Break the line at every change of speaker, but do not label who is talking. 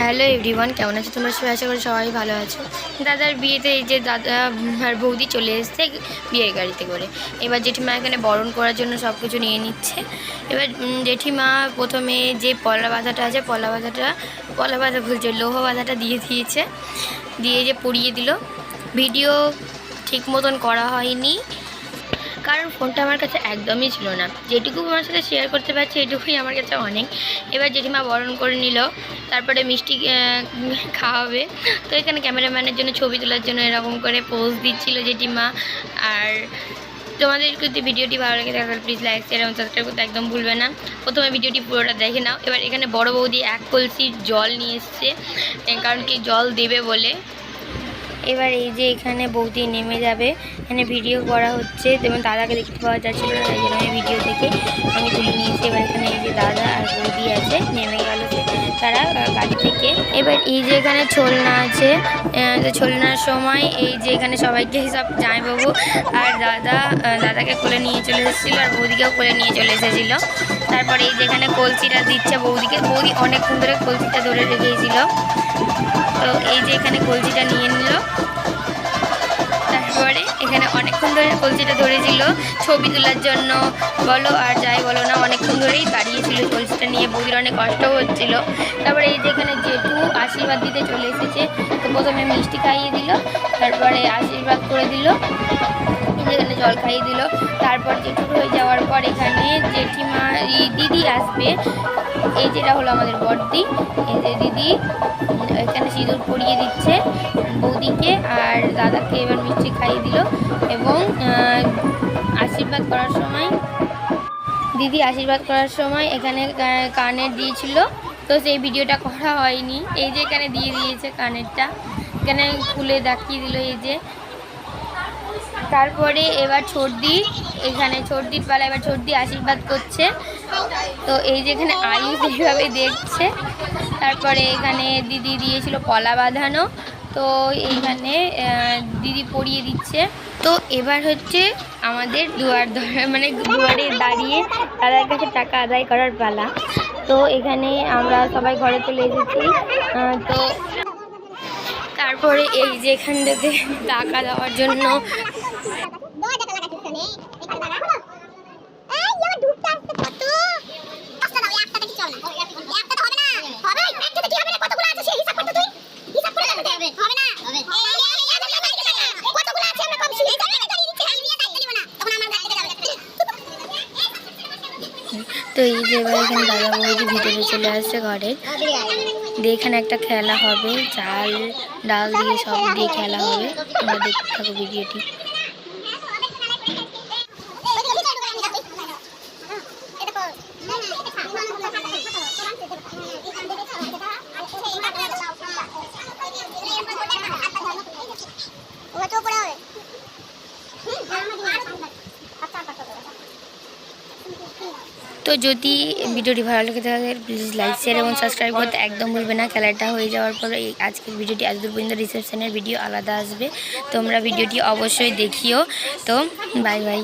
Hello everyone কেমন আছো তোমরা সবাই? আশা করি সবাই ভালো আছো। দাদার বিয়েতে এই যে দাদা আর বৌদি চলে এসছে বিয়ের গাড়িতে করে। এবার জেঠিমা এখানে বরণ করার জন্য সব কিছু নিয়ে নিচ্ছে। এবার জেঠিমা প্রথমে যে পলা বাঁধাটা আছে, পলা বাঁধাটা, পলা বাঁধা ভুলছে লোহ বাঁধাটা দিয়ে দিয়েছে। দিয়ে যে পরিয়ে দিল। ভিডিও ঠিক মতন করা হয়নি। কারণ ফোনটা আমার কাছে একদমই ছিল না। যেটুকু আমার সাথে শেয়ার করতে পারছি, এটুকুই আমার কাছে অনেক। এবার জেঠিমা বরণ করে নিল, তারপরে মিষ্টি খাওয়াবে। তো এখানে ক্যামেরাম্যানের জন্য ছবি তোলার জন্য এরকম করে পোজ দিচ্ছিল জেঠিমা। আর তোমাদের যদি ভিডিওটি ভালো লাগে তাহলে প্লিজ লাইক শেয়ার এবং সাবস্ক্রাইব করতে একদম ভুলবে না। প্রথমে ভিডিওটি পুরোটা দেখে নাও। এবার এখানে বড় বৌদি এক কলসির জল নিয়ে এসছে কারণ কি জল দেবে বলে। এবার এই যে এখানে বৌদি নেমে যাবে। এখানে ভিডিও করা হচ্ছে। যেমন দাদাকে দেখতে পাওয়া যাচ্ছিল না, তাই জন্য ভিডিও থেকে আমি তুলে নিয়েছি। এবার এখানে এই যে দাদা আর বৌদি আছে, নেমে গেল তারা গাড়ি থেকে। এবার এই যে এখানে ছোলনা আছে ছোলনার সময় এই যে এখানে সবাইকে সব জামাইবাবু আর দাদা দাদাকে কোলে নিয়ে চলে এসেছিল আর বৌদিকেও কোলে নিয়ে চলে এসেছিল। তারপরে এই যে এখানে কলসিটা দিচ্ছে বৌদিকে। বৌদি অনেকক্ষণ ধরে কলসিটা ধরে রেখেছিল। তো এই যে এখানে কলজিটা নিয়ে নিল। তারপরে এখানে অনেকক্ষণ ধরে কলসিটা ধরেছিল। ছবি তোলার জন্য বলো আর যাই বলো না, অনেকক্ষণ ধরেই দাঁড়িয়েছিল কলজিটা নিয়ে। বৌদির অনেক কষ্ট হচ্ছিল। তারপরে এই যে এখানে জেঠু আশীর্বাদ দিতে চলে এসেছে। তো প্রথমে মিষ্টি খাইয়ে দিল, তারপরে আশীর্বাদ করে দিল। জল খাইয়ে দিল। তারপর জেঠু হয়ে যাওয়ার পর এখানে জেঠিমা দিদি আসবে। এই যেটা হলো আমাদের বড়দি, এই যে দিদি, এখানে সিঁদুর পরিয়ে দিচ্ছে বৌদিকে আর দাদাকে এবার মিষ্টি খাইয়ে দিল এবং আশীর্বাদ করার সময়, দিদি আশীর্বাদ করার সময় এখানে কানের দিয়েছিল তো সেই ভিডিওটা করা হয়নি। এই যে এখানে দিয়ে দিয়েছে কানেরটা। এখানে খুলে দেখিয়ে দিল এই যে। তারপরে এবার ছর্দি, এখানে ছর্দির পালা, এবার ছর্দি আশীর্বাদ করছে। তো এই যে এখানে আয়ুষ এইভাবে দেখছে। তারপরে এখানে দিদি দিয়েছিল কলা বাঁধানো। তো এইখানে দিদি পরিয়ে দিচ্ছে। তো এবার হচ্ছে আমাদের দুয়ার ধরে মানে দুয়ারে দাঁড়িয়ে দাদার কাছে টাকা আদায় করার পালা। তো এখানে আমরা সবাই ঘরে চলে এসেছি। তো তারপরে এই যে থেকে টাকা দেওয়ার জন্য তো এই যে এবার এখানে দাদা বৌদি ভিতরে চলে আসছে ঘরের। দিয়ে এখানে একটা খেলা হবে, চাল, ডাল দিয়ে সব দিয়ে খেলা হবে। তোমরা দেখতে থাকো ভিডিওটি। তো যদি ভিডিওটি ভালো লেগে থাকে প্লিজ লাইক শেয়ার এবং সাবস্ক্রাইব করতে একদম ভুলবে না। খেলাটা হয়ে যাওয়ার পর এই আজকের ভিডিওটি আজ দূর পর্যন্ত রিসেপশনের ভিডিও আলাদা আসবে। তোমরা ভিডিওটি অবশ্যই দেখিও। তো বাই বাই